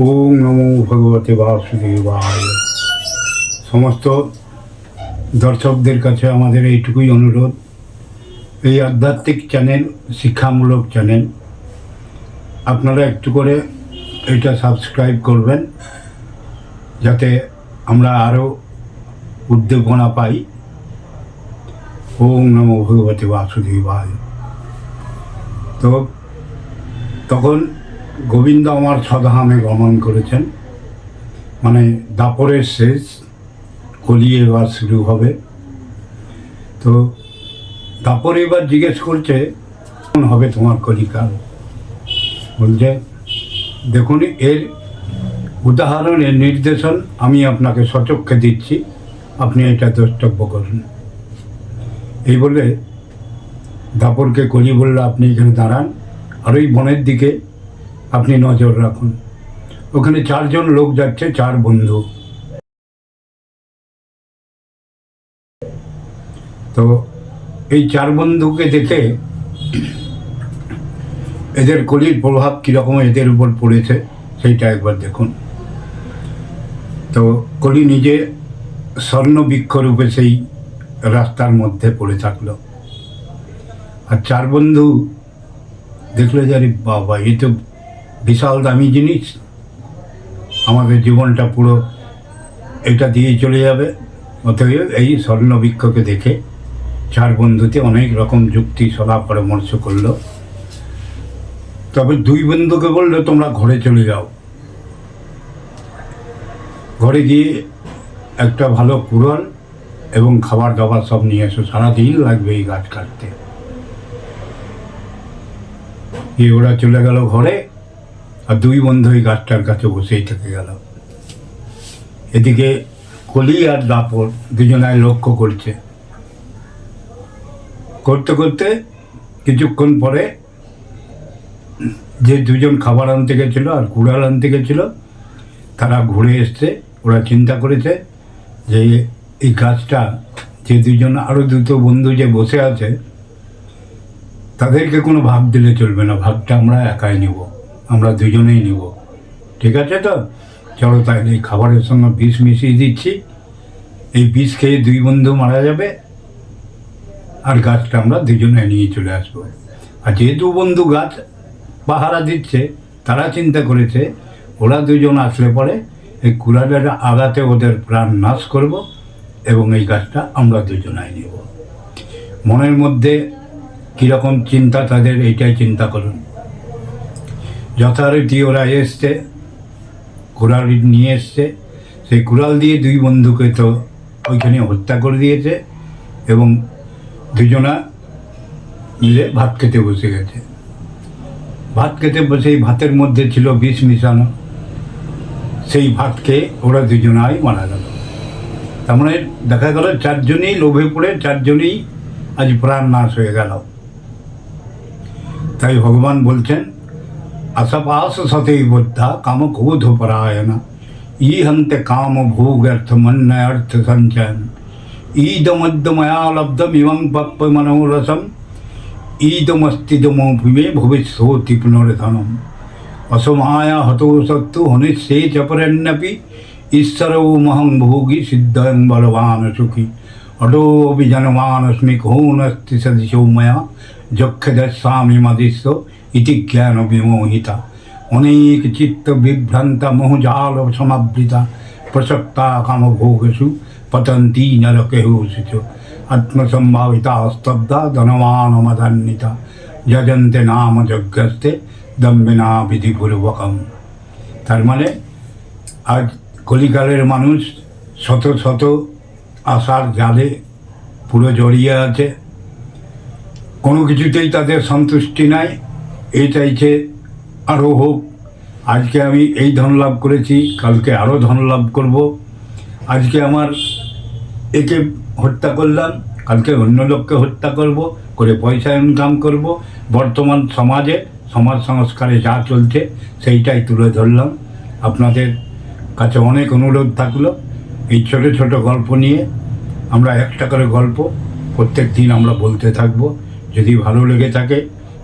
ওম নমো ভগবতে বাসুদেবায়। সমস্ত দর্শকদের কাছে আমাদের এইটুকুই অনুরোধ। এই আধ্যাত্মিক চ্যানেল শিক্ষামূলক চ্যানেল আপনারা একটু করে এটা সাবস্ক্রাইব করবেন, যাতে আমরা আরও উদ্দীপনা পাই। ওম নমো ভগবতে বাসুদেবায়। তো তখন গোবিন্দ আমার ছধামে গমন করেছেন। মানে দাপরের শেষ, কলি এবার শুরু হবে। তো দাপর এবার জিজ্ঞেস করছে কখন হবে তোমার কলিকাল? বলছে, দেখুন, এর উদাহরণের নির্দেশন আমি আপনাকে সচক্ষে দিচ্ছি। আপনি এটা দ্রষ্টব্য করুন। এই বলে দাপরকে কলি বলল, আপনি এখানে দাঁড়ান। আর ওই বনের দিকে আপনি নজর রাখুন। ওখানে চারজন লোক যাচ্ছে, চার বন্ধু। তো এই চার বন্ধুকে দেখে এদের কলির প্রভাব কীরকম এদের উপর পড়েছে, সেইটা একবার দেখুন। তো কলি নিজে স্বর্ণ বৃক্ষরূপে সেই রাস্তার মধ্যে পড়ে থাকল। আর চার বন্ধু দেখল যে, আরে বাবা, এ তো বিশাল দামি জিনিস। আমাদের জীবনটা পুরো এটা দিয়েই চলে যাবে। অতএব এই স্বর্ণবৃক্ষকে দেখে চার বন্ধুতে অনেক রকম যুক্তি সলা পরামর্শ করল। তবে দুই বন্ধুকে বলল, তোমরা ঘরে চলে যাও। ঘরে গিয়ে একটা ভালো কুড়াল এবং খাবার দাবার সব নিয়ে এসো। সারাদিন লাগবে এই গাছ কাটতে। দিয়ে ওরা চলে গেল ঘরে। আর দুই বন্ধু ওই গাছটার কাছে বসেই থেকে গেল এদিকে কলি আর দাপর দুজনায় লক্ষ্য করছে। করতে করতে কিছুক্ষণ পরে যে দুজন খাবার আনতে গেছিল আর কুড়াল আনতে গেছিল, তারা ঘুরে এসছে। ওরা চিন্তা করেছে যে এই গাছটা যে দুজন আরও দুটো বন্ধু যে বসে আছে, তাদেরকে কোনো ভাগ দিলে চলবে না, ভাগটা আমরা একাই নিব। আমরা দুজনেই নিব। ঠিক আছে তো? চলো তাহলে এই খাবারের সঙ্গে বিষ মিশিয়ে দিচ্ছি। এই বিষ খেয়ে দুই বন্ধু মারা যাবে। আর গাছটা আমরা দুজনে নিয়ে চলে আসব। আর যে দু বন্ধু গাছ পাহারা দিচ্ছে, তারা চিন্তা করেছে, ওরা দুজন আসলে পরে এই কুড়ালের আঘাতে ওদের প্রাণ নাশ করব এবং এই গাছটা আমরা দুজনাই নেব। মনের মধ্যে কীরকম চিন্তা তাদের, এইটাই চিন্তা করুন। যথারীতি ওরা এসছে, কুড়াল নিয়ে এসছে। সেই কুড়াল দিয়ে দুই বন্ধুকে তো ওইখানে হত্যা করে দিয়েছে এবং দুজনা মিলে ভাত খেতে বসে গেছে। ভাত খেতে বসে এই ভাতের মধ্যে ছিল বিষ মিশানো। সেই ভাত খেয়ে ওরা দুজনাই মারা গেল। তার মানে দেখা গেল চারজনেই লোভে পড়ে, চারজনেই আজ প্রাণ নাশ হয়ে গেল। তাই ভগবান বলছেন असपाससते बुद्धा कामक्रोधपरायण ईहन्त मया लब्धम ईदमद्दमया पप मनोरसम ईदमस्तिदमो भूमि भविष्योति पुनर्धनम असमाया हतो सत्तु हनिस्से च ईश्वर महं भोगी सिद्धं बलवान सुखी। অডোপি জনমানস্মিক হৌনস্তি সদৃশৌময়া যক্ষে দশামি মদিস্য ইতি জ্ঞান বিমোহিতা অনেক চিত্ত বিভ্রান্তা মোহজাল সমাবৃতা প্রসক্তা কাম ভোগসু পতন্তি নরকেহুষিচ আত্মসম্ভাবিতা স্তব্ধা ধনমানমদান্বিতা যজন্তে নাম যজ্ঞস্তে দম্বিনা বিধিপূর্বকম তার মানে আজ কলিকালের মানুষ শত শত আশার জালে পুরো জড়িয়ে আছে। কোনো কিছুতেই তাদের সন্তুষ্টি নাই। এই চাইছে আরও হোক। আজকে আমি এই ধন লাভ করেছি, কালকে আরও ধন লাভ করব। আজকে আমার একে হত্যা করলাম, কালকে অন্য লোককে হত্যা করব, করে পয়সা ইনকাম করব। বর্তমান সমাজে, সমাজ সংস্কারে যা চলছে, সেইটাই তুলে ধরলাম। আপনাদের কাছে অনেক অনুরোধ থাকল। এই ছোট ছোট গল্প নিয়ে আমরা একটা করে গল্প প্রত্যেক দিন আমরা বলতে থাকব। যদি ভালো লেগে থাকে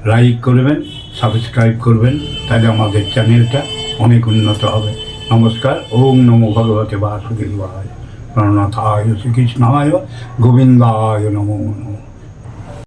লাইক করবেন সাবস্ক্রাইব করবেন, তাহলে আমাদের চ্যানেলটা অনেক উন্নত হবে। নমস্কার, ওম নমো ভগবতে বাসুদেবায়। আয় শ্রীকৃষ্ণায় গোবিন্দায় নমো নমঃ।